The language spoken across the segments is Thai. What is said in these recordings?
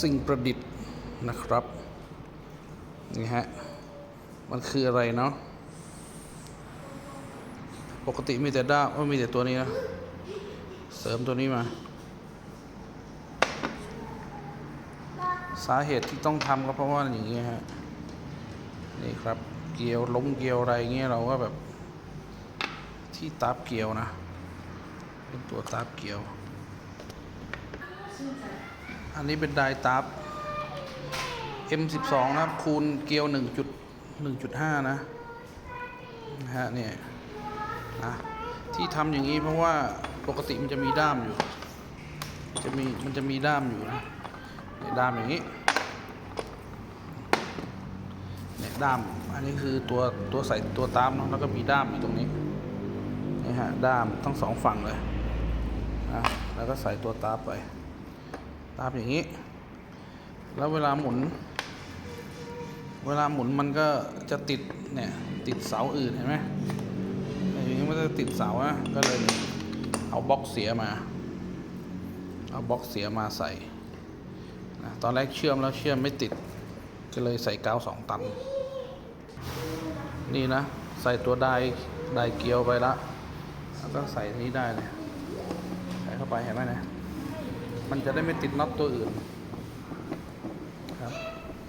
สิ่งประดิษฐ์นะครับนี่ฮะมันคืออะไรเนาะปกติมีแต่ด้ามว่ามีแต่ตัวนี้นะเสริมตัวนี้มา สาเหตุที่ต้องทำก็เพราะว่าอย่างนี้ฮะนี่ครับเกลียวล้มเกลียวอะไรเงี้ยเราก็แบบที่ตาบเกลียวนะ เป็นตัวตาบเกลียว อันนี้เป็นไดตาบ M12 นะครับ คูณเกลียว 1.1.5 นะนะฮะเนี่ยนะที่ทำอย่างนี้เพราะว่าปกติมันจะมีด้ามอยู่ จะมีมันจะมีด้ามอยู่นะเนี่ยด้ามอย่างนี้เนี่ยด้ามอันนี้คือตัวตัวใส่ตัวตามเนาะแล้วก็มีด้ามอยู่ตรงนี้นี่ฮะด้ามทั้งสองฝั่งเลยนะแล้วก็ใส่ตัวตาบไป ตาบอย่างนี้ แล้วเวลาหมุน เวลาหมุนมันก็จะติดเนี่ยติดเสาอื่นเห็นไหมอย่างนี้มันจะติดเสาอะก็เลยเอาบล็อกเสียมา เอาบล็อกเสียมาใส่นะตอนแรกเชื่อมแล้วเชื่อมไม่ติด ก็เลยใส่กาวสองตัน นี่นะ ใส่ตัวไดไดเกียวไปละแล้วก็ใส่นี้ได้เลยใส่เข้าไปเห็นไหมเนี่ย มันจะได้ไม่ติดน็อตตัวอื่นครับ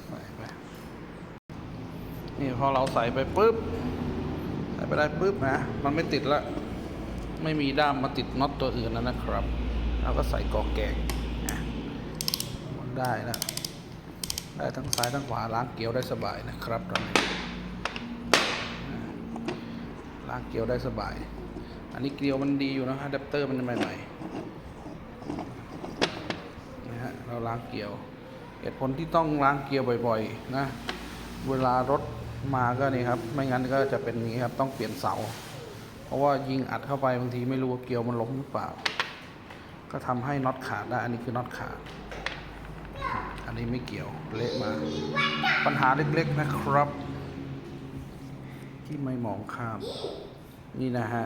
ใส่ไปนี่พอเราใส่ไปปุ๊บใส่ไปได้ปุ๊บนะ มันไม่ติดละไม่มีด้ามมาติดน็อตตัวอื่นแล้วนะครับเราก็ใส่กอกแกงนะมันได้แล้วได้ทั้งซ้ายทั้งขวาล้างเกลียวได้สบายนะครับตอนนี้อ่าล้างเกลียวได้สบาย อันนี้เกลียวมันดีอยู่นะอะแดปเตอร์มันใหม่ๆนะฮะ เราล้างเกลียวเหตุผลที่ต้องล้างเกลียวบ่อยๆนะเวลารถมาก็นี่ครับ ไม่งั้นก็จะเป็นนี้ครับต้องเปลี่ยนเสา เพราะว่ายิงอัดเข้าไปบางทีไม่รู้ว่าเกลียวมันล้มหรือเปล่า ก็ทำให้น็อตขาดได้อันนี้คือน็อตขาดอันนี้ไม่เกี่ยวเละมา ปัญหาเล็กๆนะครับ ที่ไม่มองข้าม นี่นะฮะ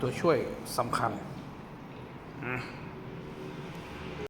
ตัวช่วยสำคัญ อืม